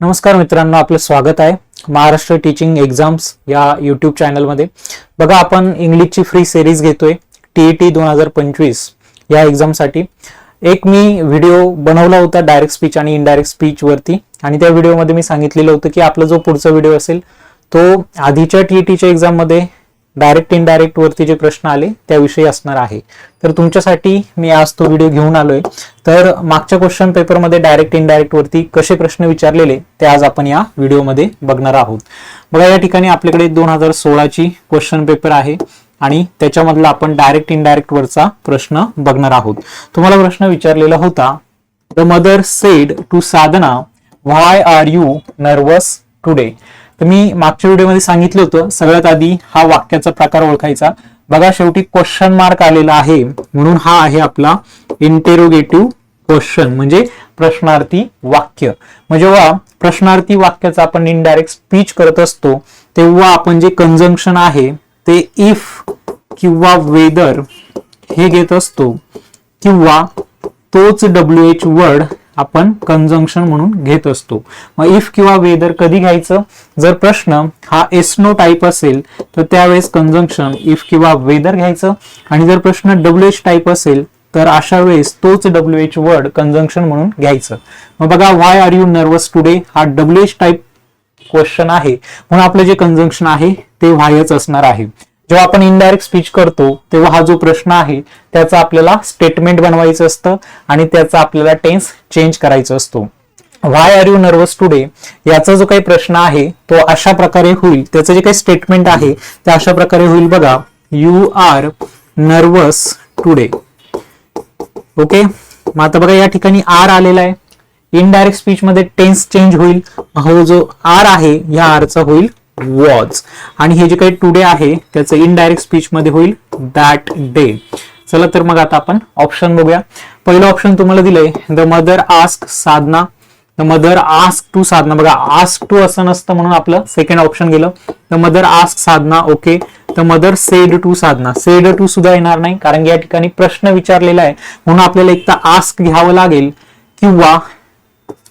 नमस्कार मित्रांनो आपलं स्वागत आहे महाराष्ट्र टीचिंग एक्झाम्स या युट्यूब चॅनलमध्ये बघा आपण इंग्लिशची फ्री सिरीज घेतोय टी ई टी दोन हजार पंचवीस या एक्झामसाठी एक मी व्हिडिओ बनवला होता डायरेक्ट स्पीच आणि इनडायरेक्ट स्पीचवरती आणि त्या व्हिडिओमध्ये मी सांगितलेलं होतं की आपला जो पुढचा व्हिडिओ असेल तो आधीच्या टी ई टीच्या एक्झाममध्ये डायरेक्ट इनडायरेक्ट वरती जे प्रश्न आले त्याविषयी असणार आहे. तर तुमच्यासाठी मी आज तो व्हिडिओ घेऊन आलोय. तर मागच्या क्वेश्चन पेपरमध्ये डायरेक्ट इनडायरेक्ट वरती कसे प्रश्न विचारलेले ते आज आपण या व्हिडिओमध्ये बघणार आहोत. बघा या ठिकाणी आपल्याकडे दोन हजार सोळाची क्वेश्चन पेपर आहे आणि त्याच्यामधला आपण डायरेक्ट इनडायरेक्ट वरचा प्रश्न बघणार आहोत. तुम्हाला प्रश्न विचारलेला होता the mother said to Sadhana why are you nervous today तर मी मागच्या व्हिडिओमध्ये सांगितलं होतं सगळ्यात आधी हा वाक्याचा प्रकार ओळखायचा. बघा शेवटी क्वेश्चन मार्क आलेला आहे म्हणून हा आहे आपला इंटेरोगेटिव्ह क्वेश्चन म्हणजे प्रश्नार्थी वाक्य. म्हणजे जेव्हा प्रश्नार्थी वाक्याचा आपण इनडायरेक्ट स्पीच करत असतो तेव्हा आपण जे कंजंक्शन आहे ते इफ किंवा वेदर हे घेत असतो किंवा तोच डब्ल्यू एच वर्ड आपण कंजंक्शन म्हणून घेत असतो. मग इफ किंवा वेदर कधी घ्यायचं? जर प्रश्न हा एसनो टाईप असेल तर त्यावेळेस कंजंक्शन इफ किंवा वेदर घ्यायचं. आणि जर प्रश्न डब्ल्यू एच टाईप असेल तर अशा वेळेस तोच डब्ल्यू एच वर्ड कन्जंक्शन म्हणून घ्यायचं. मग बघा why are you nervous today हा डब्ल्यू एच टाईप क्वेश्चन आहे. म्हणून आपलं जे कन्जंक्शन आहे ते व्हायच असणार आहे. जेव्हा आपण इनडायरेक्ट स्पीच करतो तेव्हा हा जो प्रश्न आहे त्याचा आपल्याला स्टेटमेंट बनवायचं असतं आणि त्याचा आपल्याला टेन्स चेंज करायचा असतो. Why are you nervous today याचा जो काही प्रश्न आहे तो अशा प्रकारे होईल. त्याचं जे काही स्टेटमेंट आहे ते अशा प्रकारे होईल बघा. You are nervous today okay मग आता बघा या ठिकाणी आर आलेला आहे. इनडायरेक्ट स्पीच मध्ये टेन्स चेंज होईल. हो जो आर आहे या आरचा होईल. वॉज आणि हे जे काही टुडे आहे त्याचं इनडायरेक्ट स्पीच मध्ये होईल दॅट डे चला तर मग आता आपण ऑप्शन बघूया. पहिलं ऑप्शन तुम्हाला दिलंय the mother ask Sadhana. The mother ask to Sadhana. बघा आस्क टू असं नसतं म्हणून आपलं सेकंड ऑप्शन गेलं. The mother ask Sadhana. Okay the mother said to Sadhana. Said to सुद्धा येणार नाही कारण या ठिकाणी प्रश्न विचारलेला आहे. म्हणून आपल्याला एक तर आस्क घ्यावं लागेल किंवा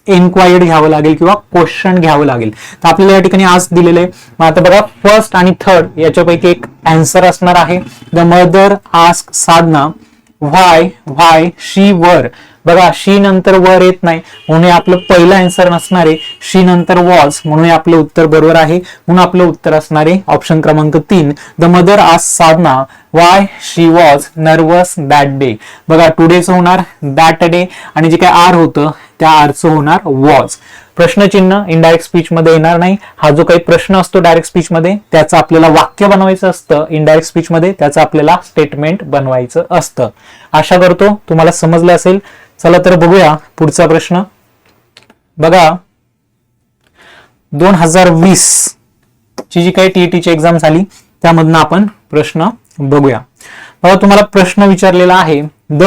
एन्क्वायर्ड घ्यावं लागेल किंवा क्वेश्चन घ्यावं लागेल. तर आपल्याला या ठिकाणी आज दिलेले मग आता बघा फर्स्ट आणि थर्ड याच्यापैकी एक अँसर असणार आहे. The mother ask Sadhana why why she वर बघा शी नंतर वर येत नाही. म्हणून आपलं पहिलं अँसर नसणारे शी नंतर वॉज म्हणून हे आपलं उत्तर बरोबर आहे. म्हणून आपलं उत्तर असणारे ऑप्शन क्रमांक तीन. The mother ask Sadhana why she was nervous that day बघा टुडेचं होणार दॅट डे आणि जे काय आर होतं त्या आरचं होणार वॉज प्रश्नचिन्ह इनडायरेक्ट स्पीच मध्ये येणार नाही. हा जो काही प्रश्न असतो डायरेक्ट स्पीच मध्ये त्याचं आपल्याला वाक्य बनवायचं असतं. इनडायरेक्ट स्पीच मध्ये त्याचं आपल्याला स्टेटमेंट बनवायचं असतं. आशा करतो तुम्हाला समजलं असेल. चला तर बघूया पुढचा प्रश्न. बघा. दोन हजार वीस ची जी काही टीईटीची एक्झाम झाली त्यामधनं आपण प्रश्न बघूया. बघा तुम्हाला प्रश्न विचारलेला आहे. The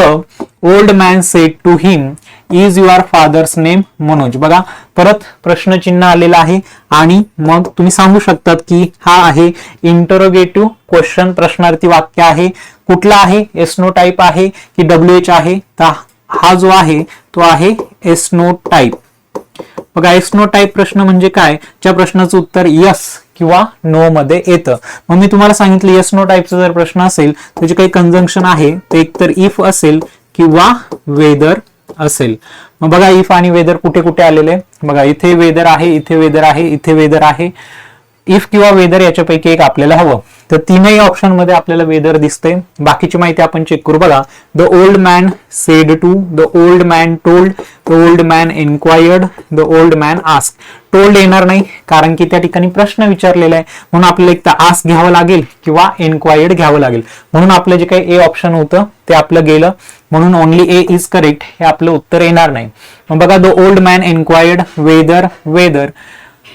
old man said to him is your father's name Manoj. बघा परत प्रश्नचिन्ह आलेलं आहे आणि मग तुम्ही सांगू शकतात की हा आहे इंटरोगेटिव्ह क्वेश्चन प्रश्नार्थी वाक्य आहे. कुठला आहे? एसनो टाईप आहे की डब्ल्यू एच आहे? तर हा जो आहे तो आहे एसनो टाईप बघा एसनो टाईप प्रश्न म्हणजे काय? ज्या प्रश्नाचं उत्तर यस किंवा नो मध्ये येतं. मग मी तुम्हाला सांगितलं येस नो टाईपचा जर प्रश्न असेल त्याचे काही कंजंक्शन आहे ते एकतर इफ असेल किंवा वेदर असेल. मग बघा इफ आणि वेदर कुठे कुठे आलेले बघा इथे वेदर आहे इथे वेदर आहे इथे वेदर आहे. इफ किंवा वेदर याच्यापैकी एक आपल्याला हवं. तर तीनही ऑप्शनमध्ये आपल्याला वेदर दिसतंय. बाकीची माहिती आपण चेक करू. बघा the old man said to the old man told the old man enquired the old man ask told येणार नाही कारण की त्या ठिकाणी प्रश्न विचारलेला आहे. म्हणून आपल्याला एक तर आस्क घ्यावं लागेल किंवा एन्क्वायर्ड घ्यावं लागेल. म्हणून आपलं जे काही ए ऑप्शन होतं ते आपलं गेलं. म्हणून ओनली ए इज करेक्ट हे आपलं उत्तर येणार नाही. मग बघा the old man enquired whether whether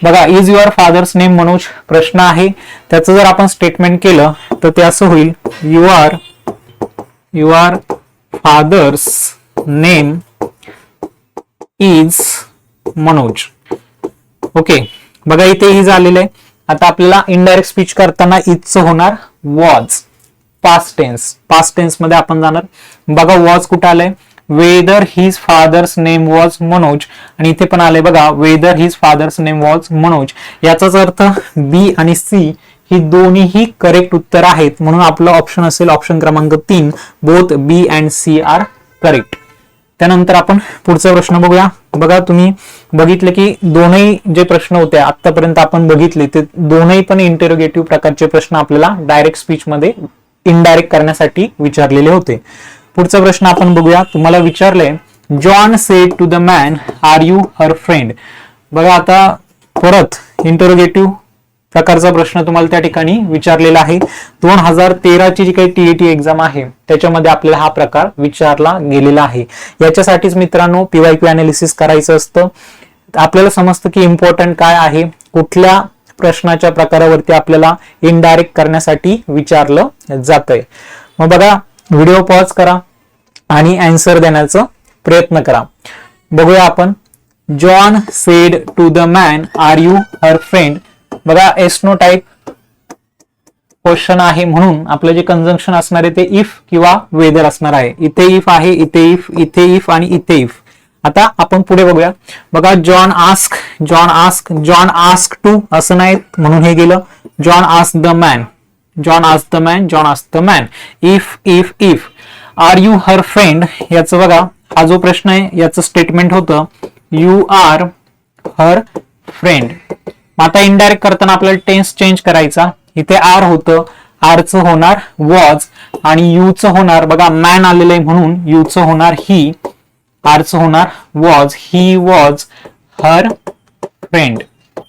बघा is your father's name Manoj प्रश्न आहे. त्याचं जर आपण स्टेटमेंट केलं तर ते असं होईल you are you are father's name is Manoj. Okay बघा इथे इज आलेलं आहे. आता आपल्याला इनडायरेक्ट स्पीच करताना इजचं होणार वॉज पास्ट टेन्स पास्ट टेन्समध्ये आपण जाणार. बघा वॉज कुठं आलंय? Weather his father's name was Manoj. आणि इथे पण आले बघा weather his father's name was Manoj. याचाच अर्थ बी आणि सी ही दोन्हीही करेक्ट उत्तर आहेत. म्हणून आपलं ऑप्शन असेल ऑप्शन क्रमांक तीन. Both B and C are correct त्यानंतर आपण पुढचा प्रश्न बघूया. बघा तुम्ही बघितलं की दोनही जे प्रश्न होते आतापर्यंत आपण बघितले ते दोनही पण इंटेरोगेटिव्ह प्रकारचे प्रश्न आपल्याला डायरेक्ट स्पीच मध्ये इनडायरेक्ट करण्यासाठी विचारलेले होते. पुढचा प्रश्न आपण बघूया. तुम्हाला विचारलंय John said to the man are you her friend? बघा आता परत इंटरोगेटिव्ह प्रकारचा प्रश्न तुम्हाला त्या ठिकाणी विचारलेला आहे. दोन हजार तेराची जी काही टीएटी एक्झाम आहे त्याच्यामध्ये आपल्याला हा प्रकार विचारला गेलेला आहे. याच्यासाठीच मित्रांनो पीवायक्यू अनालिसिस करायचं असतं. आपल्याला समजतं की इम्पॉर्टंट काय आहे कुठल्या प्रश्नाच्या प्रकारावरती आपल्याला इनडायरेक्ट करण्यासाठी विचारलं जातंय. मग बघा व्हिडिओ पॉज करा. आणि अँसर देण्याचा प्रयत्न करा. बघूया आपण. John said to the man are you her friend बघा एस्नो टाईप क्वेश्चन आहे म्हणून आपलं जे कंजंक्शन असणार आहे ते इफ किंवा वेदर असणार आहे. इथे इफ आहे इथे इफ इथे इफ आणि इथे इफ आता आपण पुढे बघूया. बघा John ask John ask John ask to असं नाही म्हणून हे गेलं. John ask the man John ask the man John ask the man if if if are you her friend याचं बघा हा जो प्रश्न आहे याचं स्टेटमेंट होतं यू आर हर फ्रेंड आता इनडायरेक्ट करताना आपल्याला टेन्स चेंज करायचा. इथे आर होतं आरचं होणार वॉज आणि यूचं होणार. बघा मॅन आलेलं आहे म्हणून यूचं होणार ही आरचं होणार was he was her friend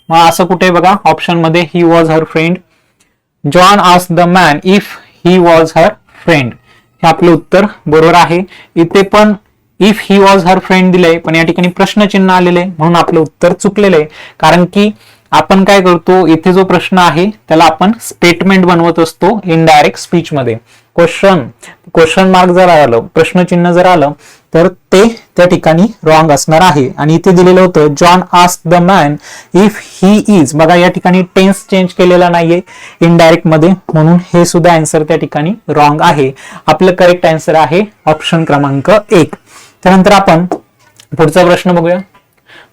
मग असं कुठे बघा ऑप्शनमध्ये he was her friend John ask the man if he was her friend आपलं उत्तर बरोबर आहे. इथे पण if he was her friend दिलंय पण या ठिकाणी प्रश्नचिन्ह आलेलं आहे म्हणून आपलं उत्तर चुकलेलं आहे. कारण की आपण काय करतो इथे जो प्रश्न आहे त्याला आपण स्टेटमेंट बनवत असतो इनडायरेक्ट स्पीच मध्ये. क्वेश्चन क्वेश्चन मार्क जर आलं प्रश्नचिन्ह जर आलं तर ते त्या ठिकाणी रॉंग असणार आहे. आणि इथे दिलेलं होतं John ask the man if he is बघा या ठिकाणी टेन्स चेंज केलेला नाहीये इनडायरेक्टमध्ये. म्हणून हे सुद्धा आन्सर त्या ठिकाणी रॉंग आहे. आपलं करेक्ट आन्सर आहे ऑप्शन क्रमांक एक. त्यानंतर आपण पुढचा प्रश्न बघूया.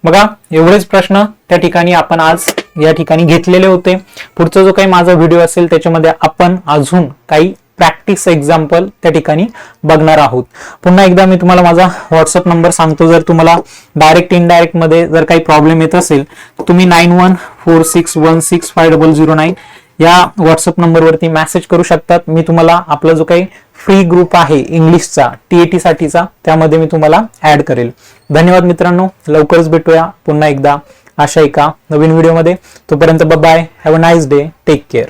बघा एवढेच प्रश्न त्या ठिकाणी आपण आज या ठिकाणी घेतलेले होते. पुढचा जो काही माझा व्हिडिओ असेल त्याच्यामध्ये आपण अजून काही प्रॅक्टिस एक्झाम्पल त्या ठिकाणी बघणार आहोत. पुन्हा एकदा मी तुम्हाला माझा व्हॉट्सअप नंबर सांगतो. जर तुम्हाला डायरेक्ट इनडायरेक्टमध्ये जर काही प्रॉब्लेम येत असेल तर तुम्ही nine one four six one six five double zero nine या व्हॉट्सअप नंबरवरती मेसेज करू शकतात. मी तुम्हाला आपला जो काही फ्री ग्रुप आहे इंग्लिशचा टीएटी साठीचा त्यामध्ये मी तुम्हाला ऍड करेल. धन्यवाद मित्रांनो. लवकरच भेटूया पुन्हा एकदा अशा एका नवीन व्हिडिओमध्ये तोपर्यंत bye have a nice day take care